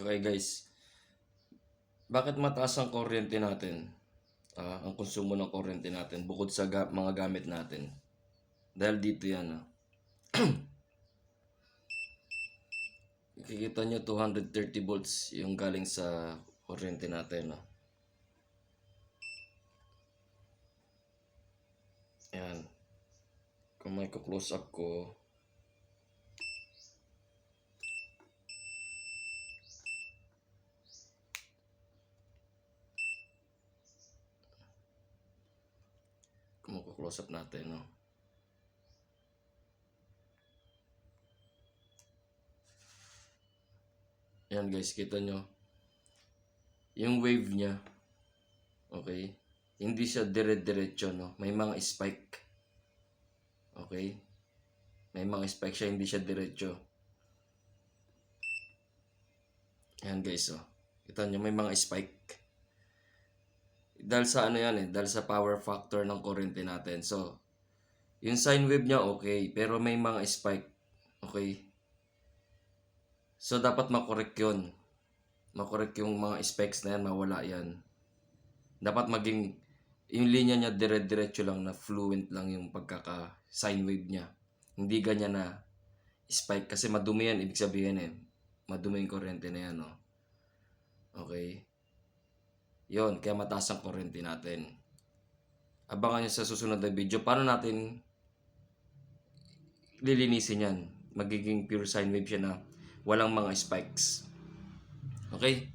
Okay guys, bakit mataas ang kuryente natin? Ah, ang konsumo ng kuryente natin bukod sa ga- mga gamit natin. Dahil dito yan. Ah. Kikita nyo 230 volts yung galing sa kuryente natin. Ah. Yan. Kung may close up ko, kung close up natin, no? Yan guys, kita nyo. Yung wave niya, okay? Hindi siya dire-diretso, no? May mga spike. Okay? May mga spike siya, hindi siya diretso. Yan guys, oh. Kita nyo, may mga spike. Dahil sa ano yan eh, dahil sa power factor ng kuryente natin. So, yung sine wave niya okay, pero may mga spike. Okay? So, dapat makorek yun. Makorek yung mga spikes na yan, mawala yan. Dapat maging, yung linya niya dire-diretso lang na fluent lang yung pagkaka sine wave niya. Hindi ganyan na spike kasi madumi yan, ibig sabihin eh. Madumi yung kuryente na yan, no? Okay? Yon, kaya mataas ang kuryente natin. Abangan nyo sa susunod na video. Paano natin lilinisin yan? Magiging pure sine wave siya na walang mga spikes. Okay?